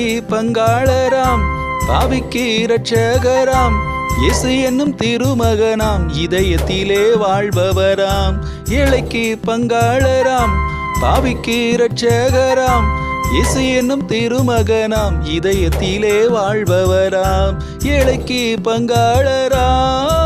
பாவிக்கு பங்காளராம் பாவிக்கு இரட்சகராம் இயேசு என்னும் திருமகனாம் இதயத்திலே வாழ்பவராம். ஏழைக்கு பங்காளராம் பாவிக்கு இரட்சகராம் இசு என்னும் திருமகனாம் இதயத்திலே வாழ்பவராம். ஏழைக்கு பங்காளராம்.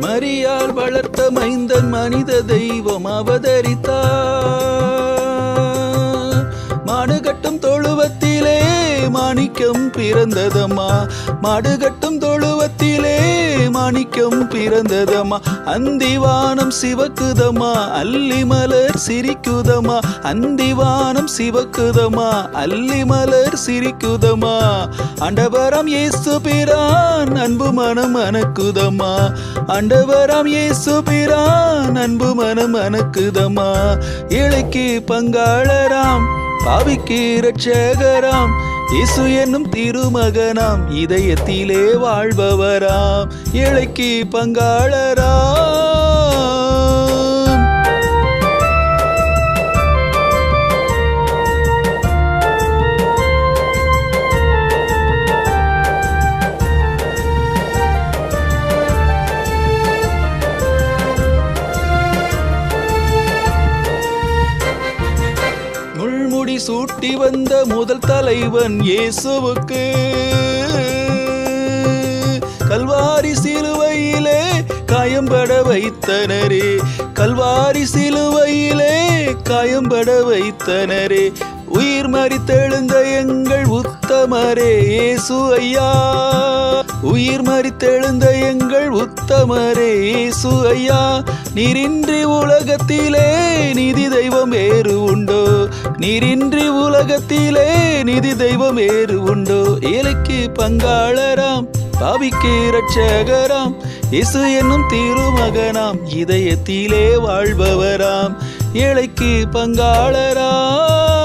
மரியால் வளர்த்த மைந்தன் மனித தெய்வம் அவதரித்தார். மாணிக்கம் பிறந்ததம்மா. மாடுகட்டும் தொழுவத்திலே மாணிக்கம் பிறந்ததம்மா. அந்திவானம் சிவக்குதம்மா அல்லிமலர் சிரிக்குதம்மா. அந்திவானம் சிவக்குதம்மா அல்லிமலர் சிரிக்குதம்மா. அண்டவரம் இயேசு பிரான் அன்பு மனம் அனக்குதம்மா அண்டவரம் இயேசு பிரான் அன்பு மனம் அனக்குதம்மா இழைக்கு பங்காளராம் பாவிக்கு இரட்சகராம் இசு என்னும் திருமகனாம் இதயத்திலே வாழ்பவராம் இழைக்கு பங்காளராம். சூட்டி வந்த முதல் தலைவன் இயேசுவுக்கு. கல்வாரி சிலுவையிலே காயம்பட வைத்தனரே. கல்வாரி சிலுவையிலே காயம்பட வைத்தனரே. உயிர் மறித்தெழுந்த எங்கள் உத்தமரே இயேசு ஐயா. உயிர் மறித்தெழுந்த எங்கள் உத்தமரே இயேசு ஐயா. நீரின்றி உலகத்திலே நிதி தெய்வம் வேறு உண்டோ? நீரின்றி உலகத்திலே நிதி தெய்வம் வேறு உண்டோ? ஏழைக்கு பங்காளராம் பாவிக்கு இரட்சகராம் இசு என்னும் திருமகனாம் இதயத்திலே வாழ்பவராம். ஏழைக்கு பங்காளராம்.